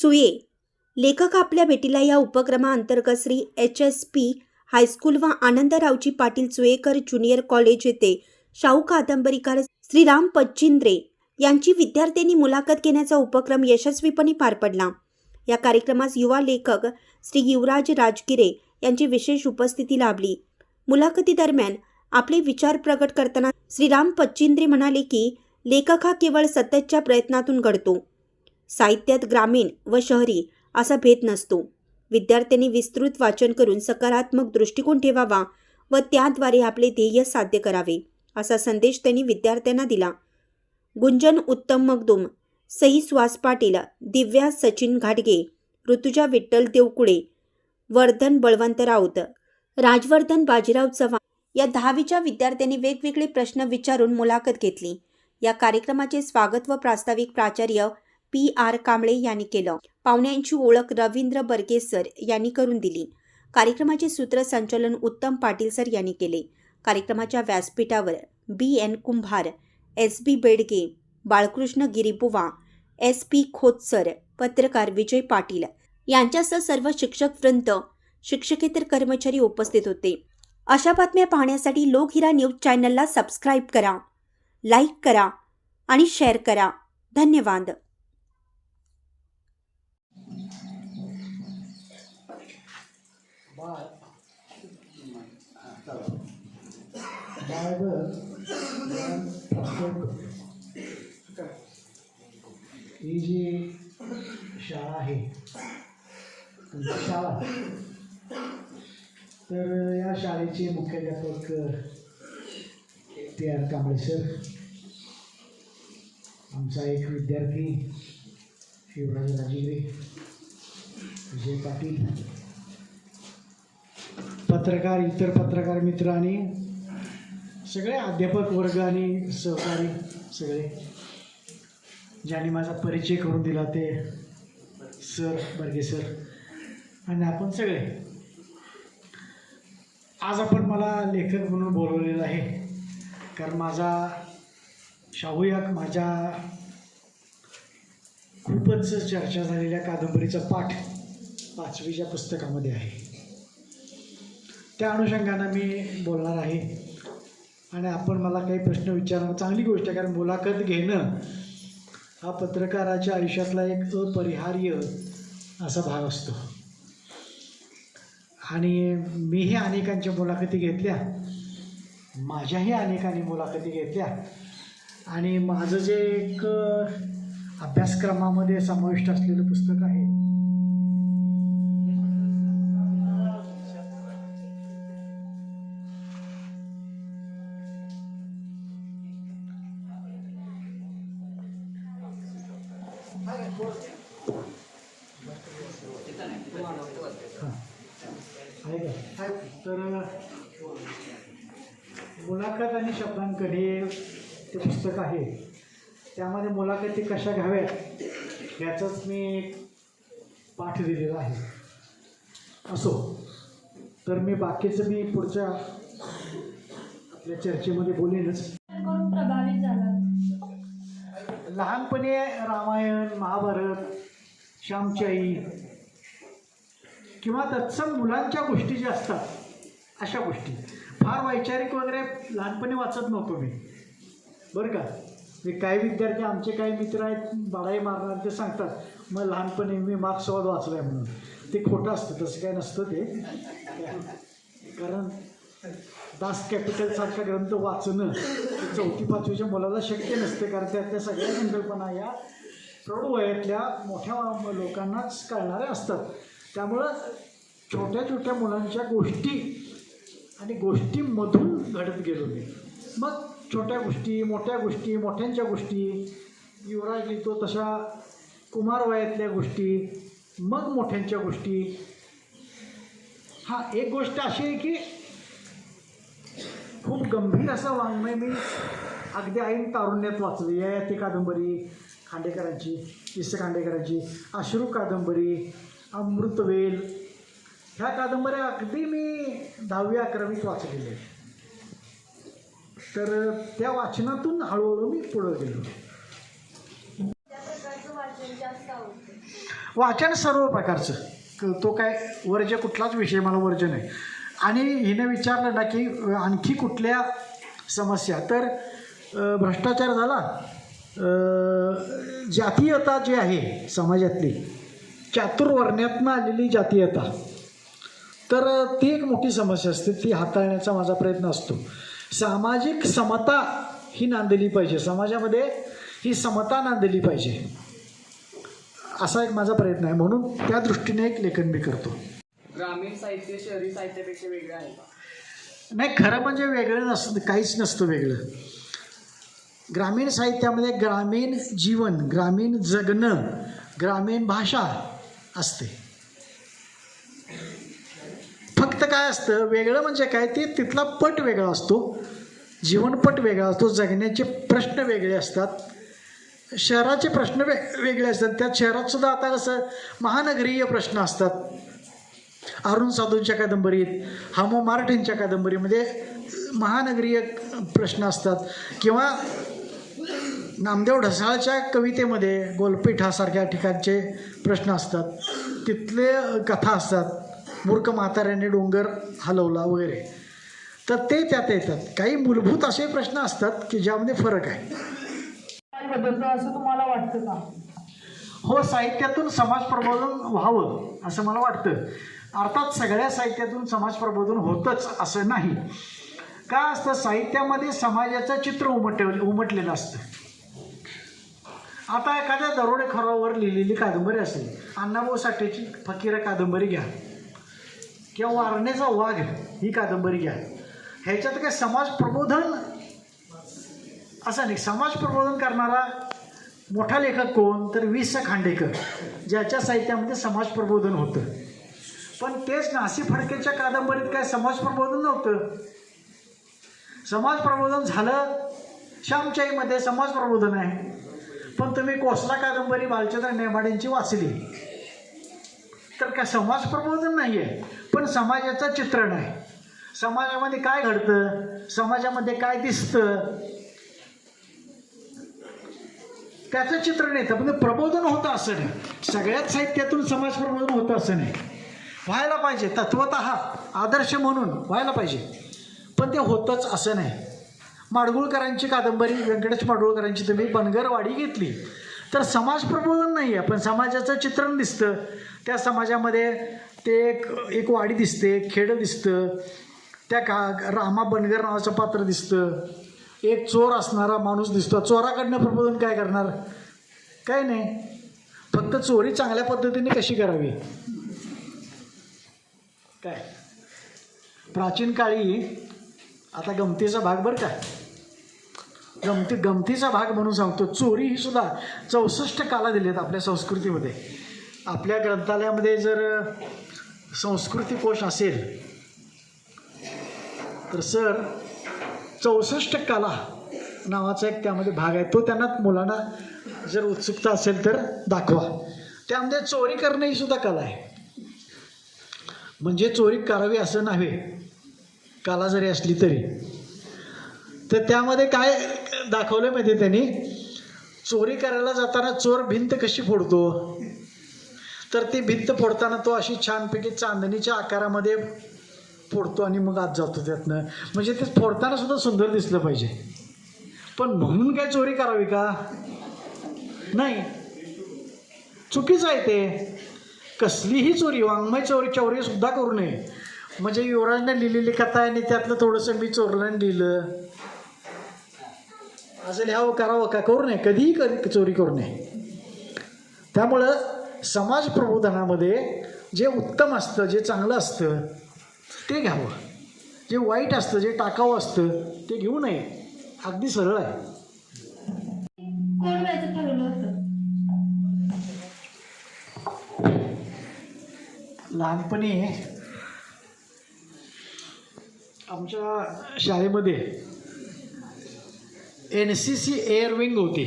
चुये. लेखक आपल्या भेटीला या उपक्रमाअंतर्गत Shri H S P high school व आनंदरावजी पाटील चुयेकर ज्युनियर कॉलेज येथे शाहू कादंबरीकार श्रीराम पच्चिंद्रे यांची विद्यार्थ्यांनी मुलाखत घेण्याचा उपक्रम यशस्वीपणे पार पडला. या कार्यक्रमास युवा लेखक श्री युवराज राजगिरे यांची विशेष उपस्थिती लाभली. मुलाखतीदरम्यान आपले विचार प्रकट करताना श्रीराम पच्चिंद्रे म्हणाले की लेखक हा केवळ सततच्या प्रयत्नातून घडतो. साहित्यात ग्रामीण व शहरी असा भेद नसतो. विद्यार्थ्यांनी विस्तृत वाचन करून सकारात्मक दृष्टिकोन ठेवावा व त्याद्वारे आपले ध्येय साध्य करावे असा संदेश त्यांनी विद्यार्थ्यांना दिला. गुंजन उत्तम मगदुम सई सुहास पाटील दिव्या सचिन घाटगे ऋतुजा विठ्ठल देवकुळे वर्धन बळवंत राऊत राजवर्धन बाजीराव चव्हाण या दहावीच्या विद्यार्थ्यांनी वेगवेगळे प्रश्न विचारून मुलाखत घेतली. या कार्यक्रमाचे स्वागत व प्रास्ताविक प्राचार्य पी आर कांबळे यांनी केलं. पाहुण्यांची ओळख रवींद्र बरगे सर यांनी करून दिली. कार्यक्रमाचे सूत्रसंचालन उत्तम पाटील सर यांनी केले. कार्यक्रमाच्या व्यासपीठावर B N Kumbhar S B Bedge Balkrishna Giribuwa S P Khot sir पत्रकार विजय पाटील यांच्यासह सर्व शिक्षक वृंद शिक्षकेतर कर्मचारी उपस्थित होते. अशा बातम्या पाहण्यासाठी लोकहिरा न्यूज चॅनलला सबस्क्राईब करा लाईक करा आणि शेअर करा. धन्यवाद. ही जी शाळा आहे तुमची शाळा तर या शाळेचे मुख्याध्यापक ते आर कांबळे सर आमचा एक विद्यार्थी शिवराज राजगिरे विजय पाटील पत्रकार इतर पत्रकार मित्र आणि सगळे अध्यापक वर्ग आणि सहकारी सगळे ज्यांनी माझा परिचय करून दिला ते सर बर्गे सर आणि आपण सगळे. आज आपण मला लेखक म्हणून बोलवलेलं आहे. कारण माझा शाहूयाक माझ्या खूपच चर्चा झालेल्या कादंबरीचा पाठ पाचवीच्या पुस्तकामध्ये आहे. त्या अनुषंगानं मी बोलणार आहे. आणि आपण मला काही प्रश्न विचारणं चांगली गोष्ट आहे कारण मुलाखत घेणं हा पत्रकाराच्या आयुष्यातला एक अपरिहार्य असा भाग असतो. आणि मीही अनेकांच्या मुलाखती घेतल्या. माझ्याही अनेकांनी मुलाखती घेतल्या. आणि माझं जे एक अभ्यासक्रमामध्ये समाविष्ट असलेलं पुस्तक आहे आहे शब्दांकडे ते पुस्तक आहे त्यामध्ये मुलाखती कशा घ्याव्यात याचाच मी एक पाठ दिलेला आहे. असो तर मी बाकीचं मी पुढच्या आपल्या चर्चेमध्ये बोलेनच करून प्रभावित झाला लहानपणी रामायण महाभारत श्यामच्याई किंवा तत्सम मुलांच्या गोष्टी ज्या असतात अशा गोष्टी. फार वैचारिक वगैरे लहानपणी वाचत नव्हतो मी. बरं का? मी काही विद्यार्थी आमचे काही मित्र आहेत बाळाई मारणार ते सांगतात मग लहानपणी मी मार्क्सवाद वाचला आहे म्हणून. ते खोटं असतं तसं काय नसतं ते. कारण दास कॅपिटलसारखा ग्रंथ वाचणं चौथी पाचवीच्या मुलाला शक्य नसते कारण त्यातल्या सगळ्या संकल्पना या प्रौढ वयातल्या मोठ्या लोकांनाच कळणाऱ्या असतात. त्यामुळं छोट्या छोट्या मुलांच्या गोष्टी आणि गोष्टींमधून घडत गेलो मी. मग छोट्या गोष्टी मोठ्या गोष्टी मोठ्यांच्या गोष्टी युवराज लिहितो तशा कुमारवयातल्या गोष्टी मग मोठ्यांच्या गोष्टी. हा एक गोष्ट अशी आहे की खूप गंभीर असं वाङ्मय मी अगदी ऐन तारुण्यात वाचलं या ती कादंबरी खांडेकरांची इस खांडेकरांची अश्रू कादंबरी अमृतवेल ह्या कादंबऱ्या अगदी मी दहावी अकरावीत वाचलेल्या तर त्या वाचनातून हळूहळू मी पुढं गेलो. वाचन सर्व प्रकारचं. क- तो काय वर्ज्य कुठलाच विषय मला वर्ज्य नाही. आणि हिनं विचारलं ना की आणखी कुठल्या समस्या? तर भ्रष्टाचार झाला. जातीयता जी आहे समाजातली चातुर्वर्ण्यातनं आलेली जातीयता. तर ती एक मोठी समस्या असते ती हाताळण्याचा माझा प्रयत्न असतो. सामाजिक समता ही नांदली पाहिजे. समाजामध्ये ही समता नांदली पाहिजे. असा एक माझा प्रयत्न आहे. म्हणून त्या दृष्टीने एक लेखन मी करतो. ग्रामीण साहित्य शहरी साहित्यापेक्षा वेगळं आहे का? नाही खरं म्हणजे वेगळं नसतं काहीच नसतं वेगळं. ग्रामीण साहित्यामध्ये ग्रामीण जीवन ग्रामीण जगणं ग्रामीण भाषा असते. फक्त काय असतं वेगळं म्हणजे काय ते तिथला पट वेगळा असतो. जीवनपट वेगळा असतो जगण्याचे प्रश्न वेगळे असतात. शहराचे प्रश्न वे वेगळे असतात. त्यात शहरातसुद्धा आता कसं महानगरीय प्रश्न असतात. अरुण साधूंच्या कादंबरीत हामो मार्टिनच्या कादंबरीमध्ये म्हणजे महानगरीय प्रश्न असतात. किंवा नामदेव ढसाळच्या कवितेमध्ये गोलपीठासारख्या ठिकाणचे प्रश्न असतात. तिथले कथा असतात. मूर्ख म्हाताऱ्याने डोंगर हलवला वगैरे. तर ते त्यात येतात. काही मूलभूत असे प्रश्न असतात की ज्यामध्ये फरक आहे. बदलतो असं तुम्हाला वाटतं का? हो साहित्यातून समाज प्रबोधन व्हावं असं मला वाटतं. अर्थात सगळ्या साहित्यातून समाज प्रबोधन होतंच असं नाही. का असतं? साहित्यामध्ये समाजाचं चित्र उमट उमटलेलं असतं. आता एखाद्या दरोडेखोरावर लिहिलेली कादंबरी असेल. अण्णाभाऊ साठेची फकीर कादंबरी घ्या. किंवा वारणेचा वाघ ही कादंबरी घ्या. ह्याच्यात काय समाज प्रबोधन? असं नाही. समाज प्रबोधन करणारा मोठा लेखक कोण? तर वि स खांडेकर ज्याच्या साहित्यामध्ये समाज प्रबोधन होतं. पण तेच नासी फडकेच्या कादंबरीत काय समाज प्रबोधन नव्हतं? समाज प्रबोधन झालं श्यामच्याईमध्ये समाज प्रबोधन आहे. पण तुम्ही कोसला कादंबरी बालचंद्र नेमाडेंची वाचली. तर काय समाज प्रबोधन नाही आहे पण समाजाचं चित्रण आहे. समाजामध्ये काय घडतं? समाजामध्ये काय दिसतं? त्याचं चित्रण येतं म्हणजे प्रबोधन होतं असं नाही. सगळ्याच साहित्यातून समाज प्रबोधन होतं असं नाही. व्हायला पाहिजे तत्वत आदर्श म्हणून व्हायला पाहिजे. पण ते होतंच असं नाही. माडगुळकरांची कादंबरी व्यंकटेश माडगुळकरांची तुम्ही बनगरवाडी घेतली. तर समाज प्रबोधन नाही आहे पण समाजाचं चित्रण दिसतं. त्या समाजामध्ये ते एक एक वाडी दिसते खेडं दिसतं. त्या का रामा बनगर नावाचं पात्र दिसतं. एक चोर असणारा माणूस दिसतो. चोराकडनं प्रबोधन काय करणार? काय नाही. फक्त चोरी चांगल्या पद्धतीने कशी करावी? काय? प्राचीन काळी आता गमतीचा भाग बरं का? गमती गमतीचा भाग म्हणून सांगतो. चोरी ही सुद्धा चौसष्ट काला दिलेत आपल्या संस्कृतीमध्ये. आपल्या ग्रंथालयामध्ये जर संस्कृती कोश असेल तर सर चौसष्ट कला नावाचा एक त्यामध्ये भाग आहे. तो त्यांना मुलांना जर उत्सुकता असेल तर दाखवा. त्यामध्ये चोरी करणं ही सुद्धा कला आहे. म्हणजे चोरी करावी असं नव्हे. कला जरी असली तरी. तर त्यामध्ये काय दाखवलं माहिती त्यांनी? चोरी करायला जाताना चोर भिंत कशी फोडतो? तर ती भिंत फोडताना तो अशी छानपैकी चांदणीच्या आकारामध्ये फोडतो आणि मग आत जातो त्यातनं. म्हणजे ते फोडताना सुद्धा सुंदर दिसलं पाहिजे. पण म्हणून काय चोरी करावी का? नाही. चुकीचं आहे ते. कसलीही चोरी वाङ्मय चोरी चोरी सुद्धा करू नये. म्हणजे युवराजने लिहिलेली कथा आहे आणि त्यातलं थोडंसं मी चोरल्याने लिहिलं. असं लिहावं करावं का करू नये. कधीही कधी चोरी करू नये. त्यामुळं समाज प्रबोधनामध्ये जे उत्तम असतं जे चांगलं असतं ते घ्यावं. जे वाईट असतं जे टाकावं असतं ते घेऊ नये. अगदी सरळ आहे. लहानपणी आमच्या शाळेमध्ये N C C air wing होती.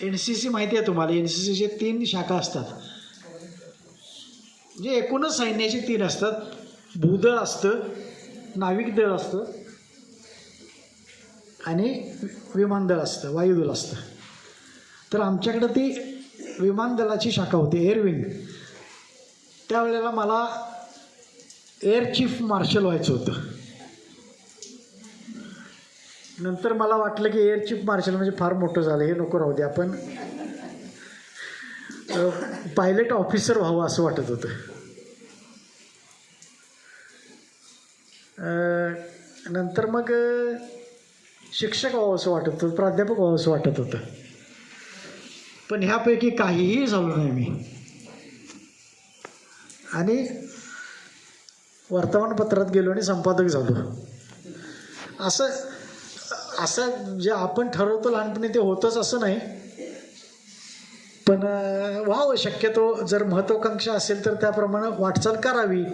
एन सी सी माहिती आहे तुम्हाला एन सी सीचे तीन शाखा असतात. म्हणजे एकूणच सैन्याचे तीन असतात. भूदळ असतं नाविक दळ असतं आणि विमानदळ असतं वायुदल असतं. तर आमच्याकडं ती विमानदलाची शाखा होती एअरविंग त्यावेळेला मला एअर चीफ मार्शल व्हायचं होतं. नंतर मला वाटलं की एअर चीफ मार्शल म्हणजे फार मोठं झालं. हे नको राहू दे आपण. पायलट ऑफिसर व्हावं असं वाटत होतं. नंतर मग शिक्षक व्हावं असं वाटत होतं प्राध्यापक व्हावं असं वाटत होतं. पण ह्यापैकी काहीही झालो नाही मी. आणि वर्तमानपत्रात गेलो आणि संपादक झालो. असं असं जे आपण ठरवतो लहानपणी ते होतंच असं नाही. पण व्हावं शक्यतो. जर महत्त्वाकांक्षा असेल तर त्याप्रमाणे वाटचाल करावी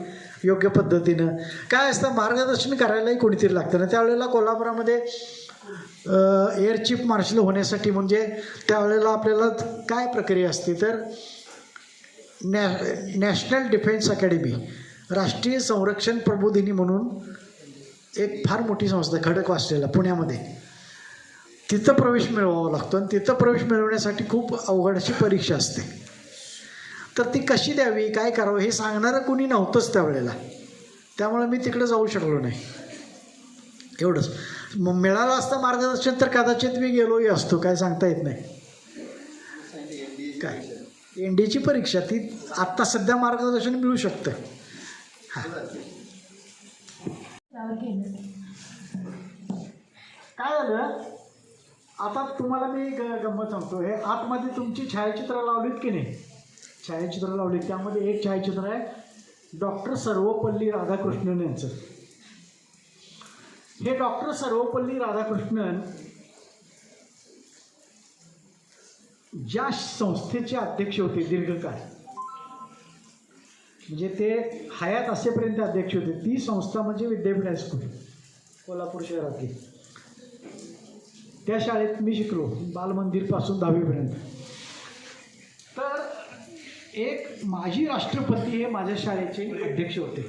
योग्य पद्धतीनं. काय असतं मार्गदर्शन करायलाही कोणीतरी लागतं. ना त्यावेळेला कोल्हापुरामध्ये एअर चीफ मार्शल होण्यासाठी म्हणजे त्यावेळेला आपल्याला काय प्रक्रिया असते तर नॅ नॅशनल डिफेन्स अकॅडमी राष्ट्रीय संरक्षण प्रबोधिनी म्हणून एक फार मोठी संस्था आहे, खडकवासलेला पुण्यामध्ये. तिथं प्रवेश मिळवावा लागतो आणि तिथं प्रवेश मिळवण्यासाठी खूप अवघड अशी परीक्षा असते. तर ती कशी द्यावी काय करावं हे सांगणारं कुणी नव्हतंच त्यावेळेला. त्यामुळे मी तिकडे जाऊ शकलो नाही. एवढंच. मग मिळालं असतं मार्गदर्शन तर कदाचित मी गेलोही असतो काय सांगता येत नाही. काय? एन डीची परीक्षा ती आत्ता सध्या मार्गदर्शन मिळू शकतं. हां. काय झालं? आता तुम्हाला मी ग गंमत सांगतो. हे आतमध्ये तुमची छायाचित्र लावलीत की नाही? छायाचित्र लावलीत. त्यामध्ये एक छायाचित्र आहे. डॉक्टर सर्वपल्ली राधाकृष्णन यांचं. हे डॉक्टर सर्वपल्ली राधाकृष्णन ज्या संस्थेचे अध्यक्ष होते दीर्घकाळ. म्हणजे ते हयात असेपर्यंत अध्यक्ष होते. ती संस्था म्हणजे विद्यापीठ हायस्कूल कोल्हापूर शहरातली. त्या शाळेत मी शिकलो बालमंदिरपासून दहावीपर्यंत. तर एक माजी राष्ट्रपती हे माझ्या शाळेचे अध्यक्ष होते.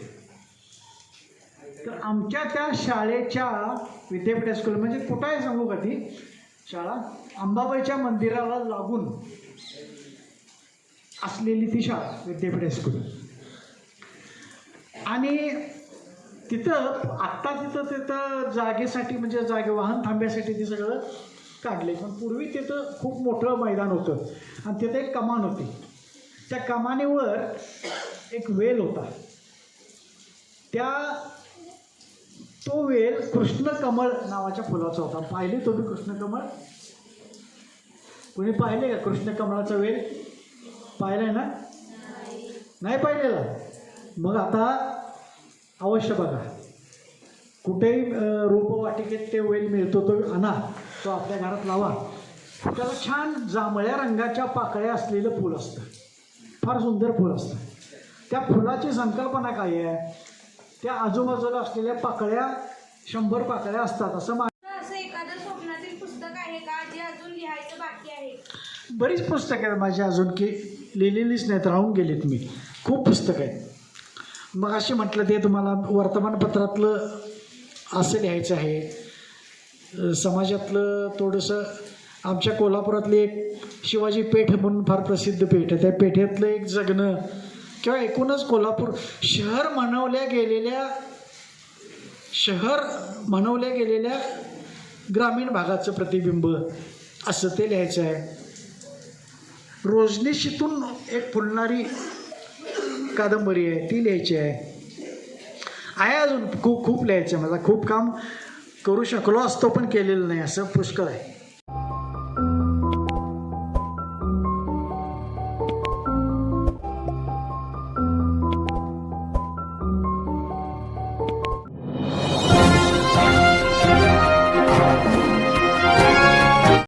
तर आमच्या त्या शाळेच्या विद्यापीठ हायस्कूल म्हणजे कुठं आहे सांगू का ती? शाळा अंबाबाईच्या मंदिराला लागून असलेली ती शाळा विद्यापीठ हायस्कूल. आणि तिथं आत्ता तिथं तिथं जागेसाठी म्हणजे जागे वाहन थांब्यासाठी ते सगळं काढले. पण पूर्वी तिथं खूप मोठं मैदान होतं. आणि तिथं एक कमान होती. त्या कमानीवर एक वेल होता. त्या तो वेल कृष्णकमळ नावाच्या फुलाचा होता. पाहिले तुम्ही कृष्णकमळ कोणी पाहिले का कृष्णकमळाचा वेल? पाहिलाय ना? नाही पाहिलेला. मग आता अवश्य बघा. कुठेही रोपवाटिकेत ते वेल मिळतो तो आणा तो आपल्या घरात लावा. त्याला छान जांभळ्या रंगाच्या पाकळ्या असलेलं फूल असतं. फार सुंदर फूल असतं. त्या फुलाची संकल्पना काय आहे? त्या आजूबाजूला असलेल्या पाकळ्या शंभर पाकळ्या असतात असं मा असं एखादं स्वप्नातील पुस्तक आहे का जे अजून लिहायचं बाकी आहे? बरीच पुस्तकं आहेत माझी अजून की लिहिलेलीच नाहीत राहून गेलीत मी. खूप पुस्तकं आहेत. मग असे म्हटलं ते तुम्हाला वर्तमानपत्रातलं असं लिहायचं आहे. समाजातलं थोडंसं आमच्या कोल्हापुरातली एक शिवाजी पेठ म्हणून फार प्रसिद्ध पेठ आहे. त्या पेठेतलं एक जगणं किंवा एकूणच कोल्हापूर शहर म्हणवल्या गेलेल्या शहर म्हणवल्या गेलेल्या ग्रामीण भागाचं प्रतिबिंब असं ते लिहायचं आहे. रोजनिशीतून एक फुलणारी कादंबरी आहे ती लिहायची आहे. आहे अजून खूप खूप लिहायचं आहे. मला खूप काम करू शकलो असतो पण केलेलं नाही. असं पुष्कळ आहे.